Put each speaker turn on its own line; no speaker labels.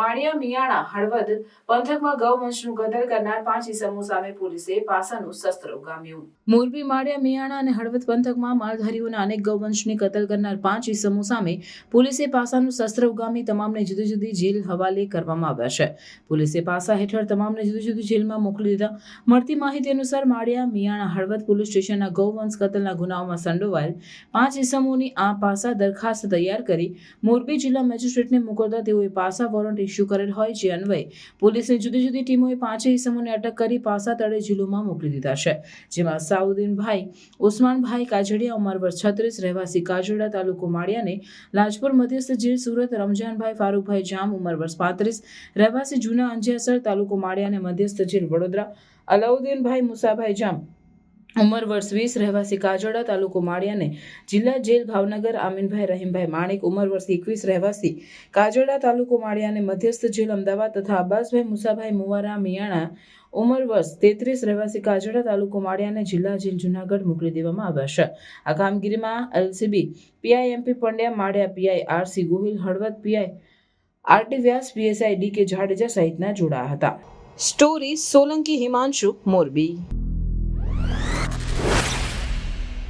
my માળિયા મિયાણા, હળવદ પંથકમાં ગૌવંશનું કતલ કરનાર પાંચ ઇસમો સામે પોલીસે પાસાનું શસ્ત્ર ઉગામ્યું. મોરબી, માળિયા, મિયાણા અને હળવદ પંથકમાં માલધારીઓના અનેક ગૌવંશની કતલ કરનાર પાંચ ઇસમો સામે પોલીસે પાસાનું શસ્ત્ર ઉગામી તમામને જુદી જુદી જેલ હવાલે કરવામાં આવ્યા છે. પોલીસે પાસા હેઠળ તમામને જુદી જુદી જેલમાં મોકલી દીધા. મળતી માહિતી અનુસાર માળિયા, મિયાણા, હળવદ પોલીસ સ્ટેશનના ગૌવંશ કતલના ગુનાઓમાં સંડોવાયેલ પાંચ ઇસમોની આ પાસા દરખાસ્ત તૈયાર કરી મોરબી જિલ્લા મેજિસ્ટ્રેટને મોકલતા તેઓએ પાસા વોરંટ ઇસ્યુ કરેલ હોય જે અન્વયે. પોલીસની જુદી જુદી ટીમોએ પાંચેય ઇસમોને અટક કરી પાસા તળે જિલ્લોમાં મોકલી દીધા છે. જેમાં સાઉદ્દીનભાઈ ઉસ્માનભાઈ કાજડિયા ઉંમર વર્ષ છત્રીસ, રહેવાસી કાજોડા તાલુકો માળિયાને લાજપુર મધ્યસ્થ જેલ સુરત, રમજાનભાઈ ફારૂકભાઈ જામ ઉંમર વર્ષ પાંત્રીસ, રહેવાસી જૂના અંજિયાસર તાલુકો માળિયાને મધ્યસ્થ જેલ વડોદરા, અલાઉદ્દીનભાઈ મુસાભાઈ જામ ઉંમર વર્ષ વીસ રહેવાસી કાજોડા તાલુકો માળિયાને જિલ્લા જેલ ભાવનગર આમીનભાઈ રહીમભાઈ માણિક ઉંમર વર્ષ એકવીસ રહેવાસી કાજોડા તાલુકો માળિયાને મધ્યસ્થ જેલ અમદાવાદ તથા અબ્બાસભાઈ મુસાભાઈ મુવારા મિયાણા ઉંમર વર્ષ તેત્રીસ રહેવાસી કાજોડા તાલુકો માળિયાને જિલ્લા જેલ જુનાગઢ મોકલી દેવામાં આવ્યા છે. આ કામગીરીમાં LCB, PI MP Pandya, Maliya PI RC Gohil, Halvad PI RT Vyas, PSI D K Jadeja સહિતના જોડાયા હતા. સ્ટોરી સોલંકી હિમાંશુ મોરબી.